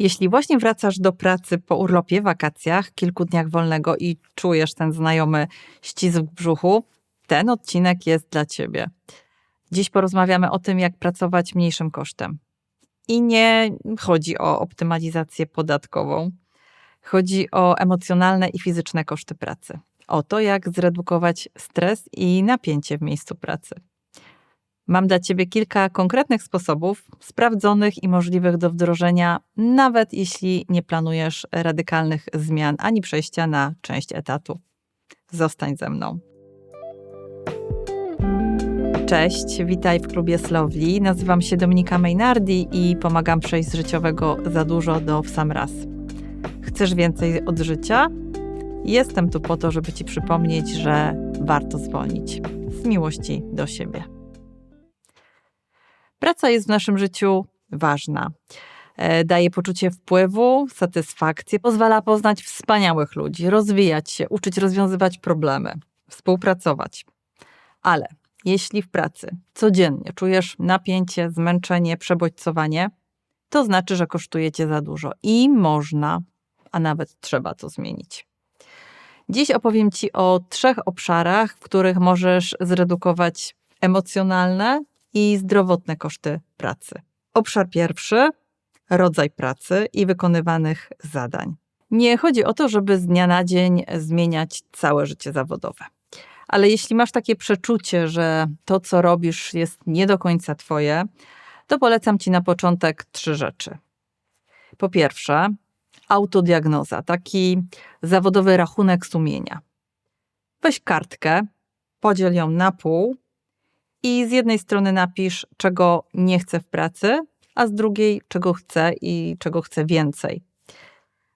Jeśli właśnie wracasz do pracy po urlopie, wakacjach, kilku dniach wolnego i czujesz ten znajomy ścisk w brzuchu, ten odcinek jest dla Ciebie. Dziś porozmawiamy o tym, jak pracować mniejszym kosztem. I nie chodzi o optymalizację podatkową. Chodzi o emocjonalne i fizyczne koszty pracy. O to, jak zredukować stres i napięcie w miejscu pracy. Mam dla Ciebie kilka konkretnych sposobów, sprawdzonych i możliwych do wdrożenia, nawet jeśli nie planujesz radykalnych zmian ani przejścia na część etatu. Zostań ze mną. Cześć, witaj w klubie Slowly. Nazywam się Dominika Maynardi i pomagam przejść z życiowego za dużo do w sam raz. Chcesz więcej od życia? Jestem tu po to, żeby Ci przypomnieć, że warto zwolnić. Z miłości do siebie. Praca jest w naszym życiu ważna. E, daje poczucie wpływu, satysfakcję, pozwala poznać wspaniałych ludzi, rozwijać się, uczyć rozwiązywać problemy, współpracować. Ale jeśli w pracy codziennie czujesz napięcie, zmęczenie, przebodźcowanie, to znaczy, że kosztujecie za dużo i można, a nawet trzeba to zmienić. Dziś opowiem Ci o trzech obszarach, w których możesz zredukować emocjonalne i zdrowotne koszty pracy. Obszar pierwszy rodzaj pracy i wykonywanych zadań. Nie chodzi o to, żeby z dnia na dzień zmieniać całe życie zawodowe. Ale jeśli masz takie przeczucie, że to, co robisz, jest nie do końca Twoje, to polecam Ci na początek trzy rzeczy. Po pierwsze, autodiagnoza, taki zawodowy rachunek sumienia. Weź kartkę, podziel ją na pół i z jednej strony napisz, czego nie chcę w pracy, a z drugiej, czego chcę i czego chcę więcej.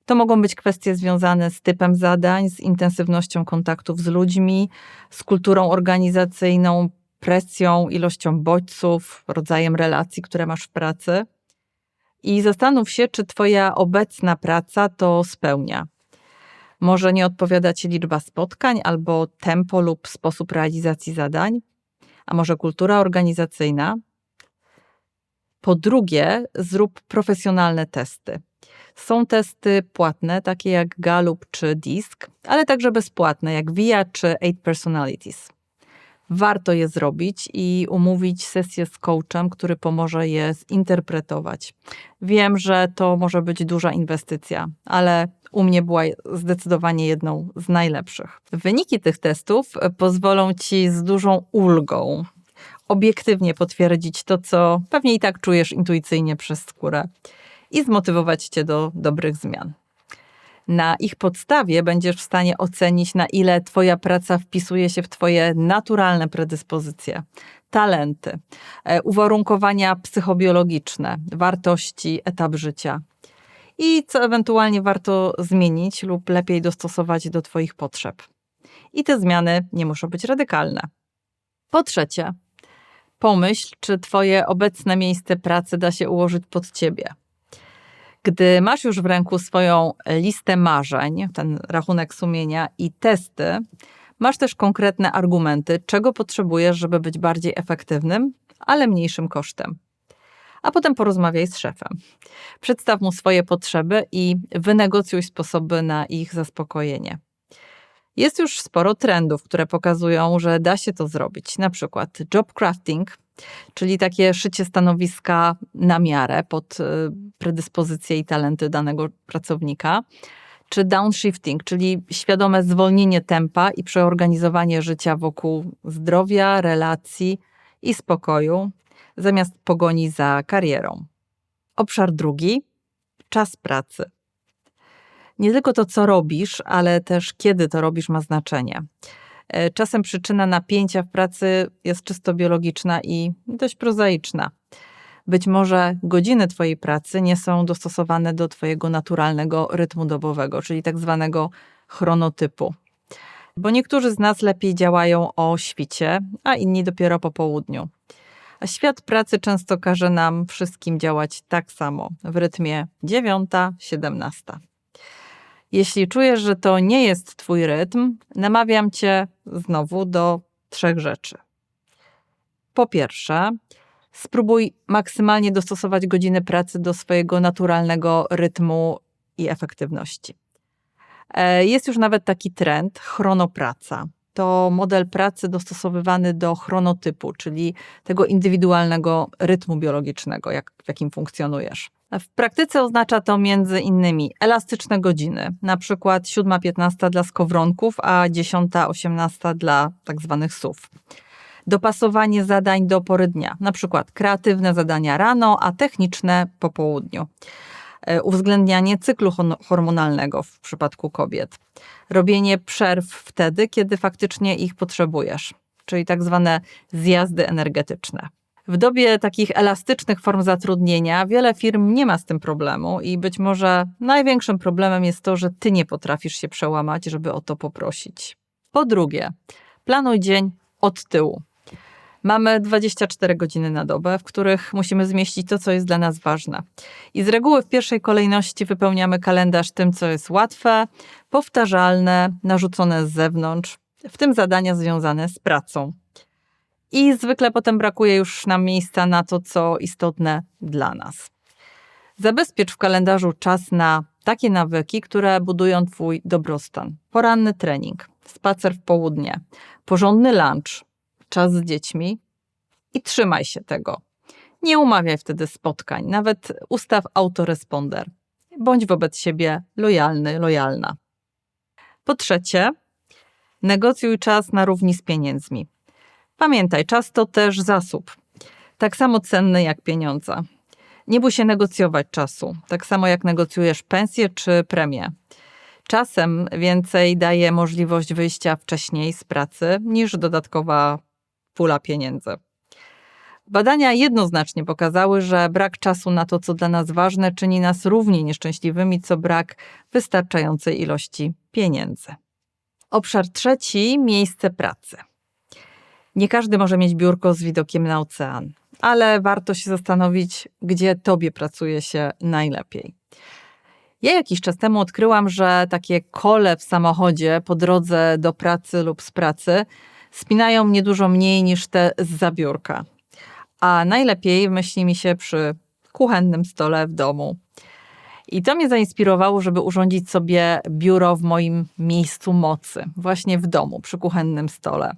To mogą być kwestie związane z typem zadań, z intensywnością kontaktów z ludźmi, z kulturą organizacyjną, presją, ilością bodźców, rodzajem relacji, które masz w pracy. I zastanów się, czy Twoja obecna praca to spełnia. Może nie odpowiada Ci liczba spotkań albo tempo lub sposób realizacji zadań, a może kultura organizacyjna. Po drugie, zrób profesjonalne testy. Są testy płatne, takie jak Gallup czy DISC, ale także bezpłatne, jak VIA czy Eight Personalities. Warto je zrobić i umówić sesję z coachem, który pomoże je zinterpretować. Wiem, że to może być duża inwestycja, ale u mnie była zdecydowanie jedną z najlepszych. Wyniki tych testów pozwolą ci z dużą ulgą obiektywnie potwierdzić to, co pewnie i tak czujesz intuicyjnie przez skórę i zmotywować cię do dobrych zmian. Na ich podstawie będziesz w stanie ocenić, na ile Twoja praca wpisuje się w Twoje naturalne predyspozycje, talenty, e, uwarunkowania psychobiologiczne, wartości, etap życia i co ewentualnie warto zmienić lub lepiej dostosować do Twoich potrzeb. I te zmiany nie muszą być radykalne. Po trzecie, pomyśl, czy Twoje obecne miejsce pracy da się ułożyć pod Ciebie. Gdy masz już w ręku swoją listę marzeń, ten rachunek sumienia i testy, masz też konkretne argumenty, czego potrzebujesz, żeby być bardziej efektywnym, ale mniejszym kosztem. A potem porozmawiaj z szefem. Przedstaw mu swoje potrzeby i wynegocjuj sposoby na ich zaspokojenie. Jest już sporo trendów, które pokazują, że da się to zrobić. Na przykład job crafting, czyli takie szycie stanowiska na miarę pod y, predyspozycje i talenty danego pracownika, czy downshifting, czyli świadome zwolnienie tempa i przeorganizowanie życia wokół zdrowia, relacji i spokoju, zamiast pogoni za karierą. Obszar drugi czas pracy. Nie tylko to, co robisz, ale też kiedy to robisz, ma znaczenie. E, czasem przyczyna napięcia w pracy jest czysto biologiczna i dość prozaiczna. Być może godziny Twojej pracy nie są dostosowane do Twojego naturalnego rytmu dobowego, czyli tak zwanego chronotypu. Bo niektórzy z nas lepiej działają o świcie, a inni dopiero po południu. Świat pracy często każe nam wszystkim działać tak samo, w rytmie 9-17. Jeśli czujesz, że to nie jest Twój rytm, namawiam Cię znowu do trzech rzeczy. Po pierwsze, Spróbuj maksymalnie dostosować godziny pracy do swojego naturalnego rytmu i efektywności. E, jest już nawet taki trend chronopraca. To model pracy dostosowywany do chronotypu, czyli tego indywidualnego rytmu biologicznego, jak, w jakim funkcjonujesz. W praktyce oznacza to między innymi elastyczne godziny, na przykład 7.15 dla skowronków, a 10.18 dla tak zwanych sów. Dopasowanie zadań do pory dnia, na przykład kreatywne zadania rano, a techniczne po południu. E, uwzględnianie cyklu hormonalnego w przypadku kobiet. Robienie przerw wtedy, kiedy faktycznie ich potrzebujesz, czyli tak zwane zjazdy energetyczne. W dobie takich elastycznych form zatrudnienia wiele firm nie ma z tym problemu i być może największym problemem jest to, że ty nie potrafisz się przełamać, żeby o to poprosić. Po drugie, planuj dzień od tyłu. Mamy 24 godziny na dobę, w których musimy zmieścić to, co jest dla nas ważne. I z reguły w pierwszej kolejności wypełniamy kalendarz tym, co jest łatwe, powtarzalne, narzucone z zewnątrz, w tym zadania związane z pracą. I zwykle potem brakuje już nam miejsca na to, co istotne dla nas. Zabezpiecz w kalendarzu czas na takie nawyki, które budują Twój dobrostan. Poranny trening, spacer w południe, porządny lunch, czas z dziećmi i trzymaj się tego. Nie umawiaj wtedy spotkań, nawet ustaw autoresponder. Bądź wobec siebie lojalny, lojalna. Po trzecie, negocjuj czas na równi z pieniędzmi. Pamiętaj, czas to też zasób, tak samo cenny jak pieniądze. Nie bój się negocjować czasu, tak samo jak negocjujesz pensję czy premię. Czasem więcej daje możliwość wyjścia wcześniej z pracy niż dodatkowa pula pieniędzy. Badania jednoznacznie pokazały, że brak czasu na to, co dla nas ważne, czyni nas równie nieszczęśliwymi, co brak wystarczającej ilości pieniędzy. Obszar trzeci miejsce pracy. Nie każdy może mieć biurko z widokiem na ocean, ale warto się zastanowić, gdzie tobie pracuje się najlepiej. Ja jakiś czas temu odkryłam, że takie kole w samochodzie po drodze do pracy lub z pracy spinają mnie dużo mniej niż te z zabiórka. A najlepiej myśli mi się przy kuchennym stole w domu. I to mnie zainspirowało, żeby urządzić sobie biuro w moim miejscu mocy, właśnie w domu, przy kuchennym stole.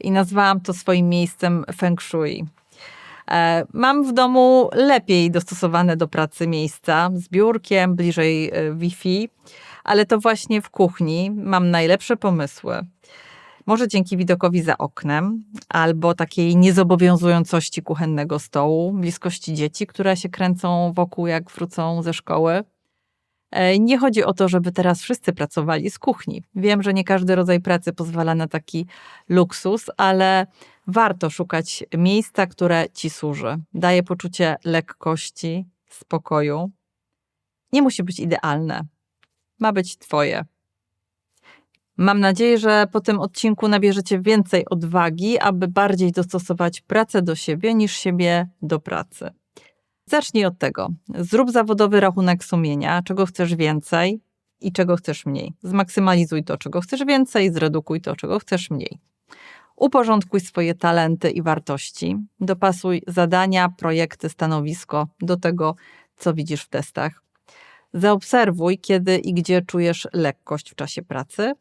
I nazwałam to swoim miejscem feng shui. E, mam w domu lepiej dostosowane do pracy miejsca z biurkiem, bliżej e, Wi-Fi, ale to właśnie w kuchni mam najlepsze pomysły. Może dzięki widokowi za oknem, albo takiej niezobowiązującości kuchennego stołu, bliskości dzieci, które się kręcą wokół, jak wrócą ze szkoły. E, nie chodzi o to, żeby teraz wszyscy pracowali z kuchni. Wiem, że nie każdy rodzaj pracy pozwala na taki luksus, ale warto szukać miejsca, które ci służy. Daje poczucie lekkości, spokoju. Nie musi być idealne. Ma być twoje. Mam nadzieję, że po tym odcinku nabierzecie więcej odwagi, aby bardziej dostosować pracę do siebie niż siebie do pracy. Zacznij od tego. Zrób zawodowy rachunek sumienia, czego chcesz więcej i czego chcesz mniej. Zmaksymalizuj to, czego chcesz więcej, zredukuj to, czego chcesz mniej. Uporządkuj swoje talenty i wartości. Dopasuj zadania, projekty, stanowisko do tego, co widzisz w testach. Zaobserwuj, kiedy i gdzie czujesz lekkość w czasie pracy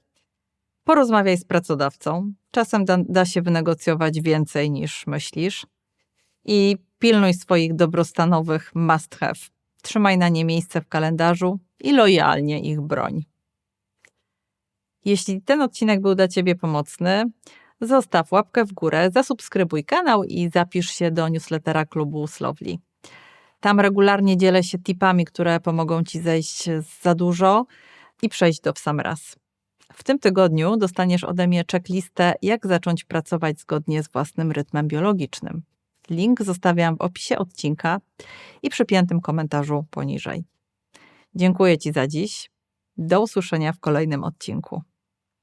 Porozmawiaj z pracodawcą. Czasem da, da się wynegocjować więcej niż myślisz. I pilnuj swoich dobrostanowych must have. Trzymaj na nie miejsce w kalendarzu i lojalnie ich broń. Jeśli ten odcinek był dla Ciebie pomocny, zostaw łapkę w górę, zasubskrybuj kanał i zapisz się do newslettera klubu Slowly. Tam regularnie dzielę się tipami, które pomogą Ci zejść za dużo i przejść do w sam raz. W tym tygodniu dostaniesz ode mnie checklistę, jak zacząć pracować zgodnie z własnym rytmem biologicznym. Link zostawiam w opisie odcinka i przypiętym komentarzu poniżej. Dziękuję Ci za dziś. Do usłyszenia w kolejnym odcinku.